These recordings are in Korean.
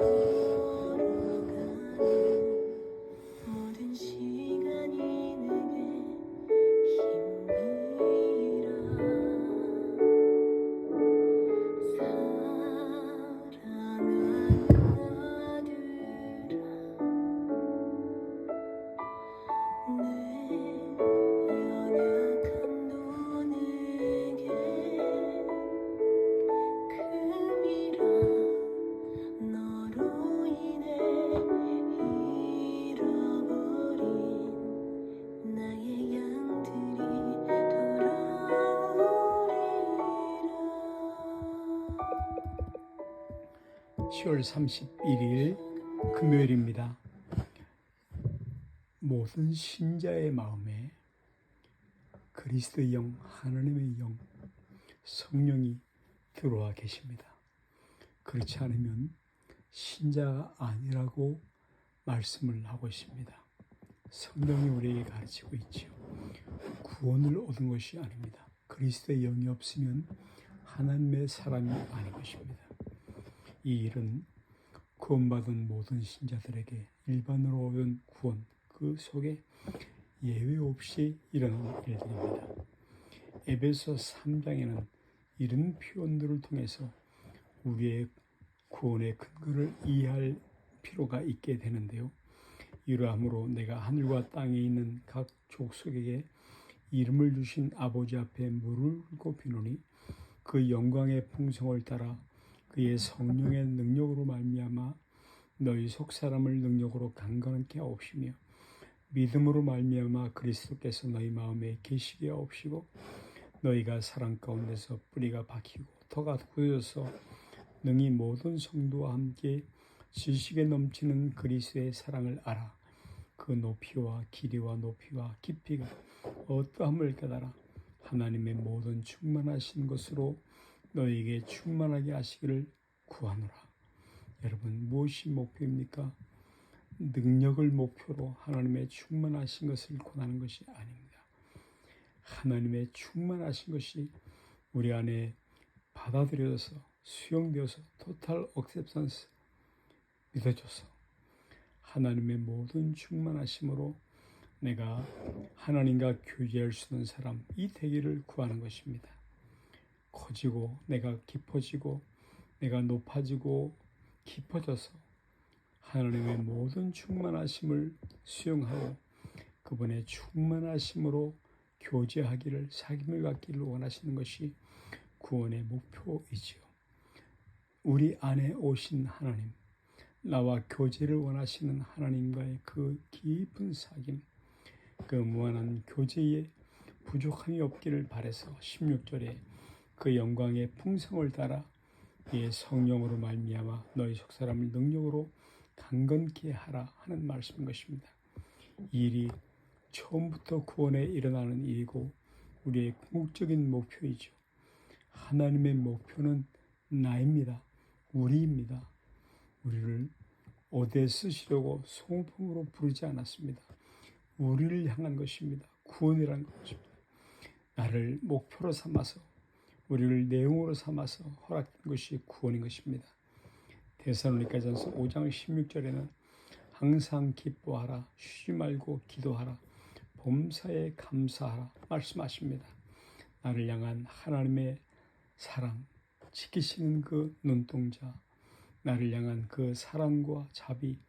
Yeah. 10월 31일 금요일입니다. 모든 신자의 마음에 그리스도의 영, 하나님의 영, 성령이 들어와 계십니다. 그렇지 않으면 신자가 아니라고 말씀을 하고 있습니다. 성령이 우리에게 가르치고 있지요. 구원을 얻은 것이 아닙니다. 그리스도의 영이 없으면 하나님의 사람이 아닌 것입니다. 이 일은 구원받은 모든 신자들에게 일반으로 오는 구원 그 속에 예외 없이 일어나는 일들입니다. 에베소 3장에는 이런 표현들을 통해서 우리의 구원의 근거를 이해할 필요가 있게 되는데요. 이러함으로 내가 하늘과 땅에 있는 각 족속에게 이름을 주신 아버지 앞에 무릎을 꿇고 비노니 그 영광의 풍성을 따라 그의 성령의 능력으로 말미암아 너희 속 사람을 능력으로 강건케 하옵시며 믿음으로 말미암아 그리스도께서 너희 마음에 계시게 하옵시고 너희가 사랑 가운데서 뿌리가 박히고 터가 굳어서 능히 모든 성도와 함께 지식에 넘치는 그리스도의 사랑을 알아 그 높이와 길이와 높이와 깊이가 어떠함을 깨달아 하나님의 모든 충만하신 것으로 너에게 충만하게 하시기를 구하노라. 여러분 무엇이 목표입니까? 능력을 목표로 하나님의 충만하신 것을 권하는 것이 아닙니다. 하나님의 충만하신 것이 우리 안에 받아들여져서 수용되어서 토탈 억셉선스 믿어져서 하나님의 모든 충만하심으로 내가 하나님과 교제할 수 있는 사람 이 되기를 구하는 것입니다. 커지고 내가 깊어지고 내가 높아지고 깊어져서 하나님의 모든 충만하심을 수용하고 그분의 충만하심으로 교제하기를 사귐을 갖기를 원하시는 것이 구원의 목표이지요. 우리 안에 오신 하나님, 나와 교제를 원하시는 하나님과의 그 깊은 사귐, 그 무한한 교제에 부족함이 없기를 바래서 16절에 그 영광의 풍성을 따라 이의 성령으로 말미암아 너희 속 사람을 능력으로 강건케 하라 하는 말씀인 것입니다. 이 일이 처음부터 구원에 일어나는 일이고 우리의 궁극적인 목표이죠. 하나님의 목표는 나입니다. 우리입니다. 우리를 어디에 쓰시려고 소품으로 부르지 않았습니다. 우리를 향한 것입니다. 구원이라는 것입니다. 나를 목표로 삼아서 우리를 내용으로 삼아서 허락된 것이 구원인 것입니다. 데살로니가전서 5장 16절에는 항상 기뻐하라 쉬지 말고 기도하라 범사에 감사하라 말씀하십니다. 나를 향한 하나님의 사랑 지키시는 그 눈동자 나를 향한 그 사랑과 자비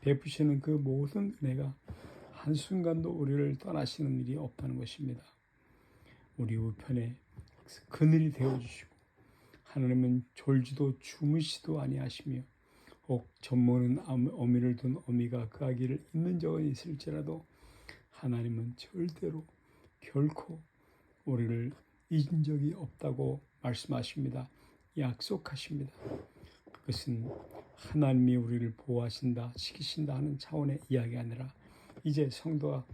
베푸시는 그 모든 은혜가 한순간도 우리를 떠나시는 일이 없다는 것입니다. 우리 우편에 그늘이 되어 주시고 하나님은 졸지도 주무시도 아니하시며 혹 젖먹는 어미를 둔 어미가 그 아기를 잊는 적은 있을지라도 하나님은 절대로 결코 우리를 잊은 적이 없다고 말씀하십니다. 약속하십니다. 그것은 하나님이 우리를 보호하신다, 지키신다 하는 차원의 이야기가 아니라 이제 성도가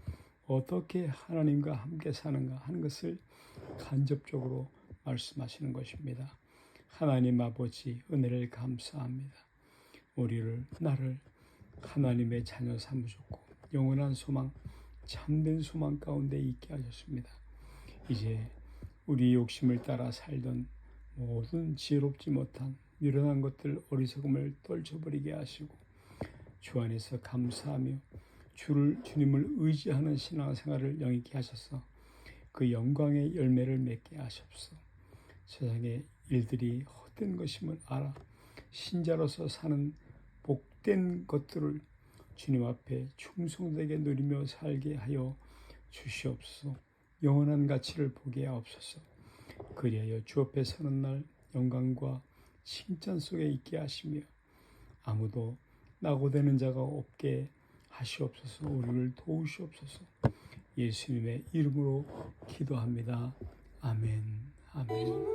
어떻게 하나님과 함께 사는가 하는 것을 간접적으로 말씀하시는 것입니다. 하나님 아버지 은혜를 감사합니다. 우리를 나를 하나님의 자녀 삼으셨고 영원한 소망, 참된 소망 가운데 있게 하셨습니다. 이제 우리 욕심을 따라 살던 모든 지혜롭지 못한 미련한 것들 어리석음을 떨쳐버리게 하시고 주 안에서 감사하며 주를 주님을 의지하는 신앙생활을 영위케 하셔서 그 영광의 열매를 맺게 하시옵소서. 세상의 일들이 헛된 것임을 알아 신자로서 사는 복된 것들을 주님 앞에 충성되게 누리며 살게 하여 주시옵소서. 영원한 가치를 보게 하옵소서. 그리하여 주 앞에 서는 날 영광과 칭찬 속에 있게 하시며 아무도 낙오되는 자가 없게 하시옵소서 우리를 도우시옵소서. 예수님의 이름으로 기도합니다. 아멘. 아멘.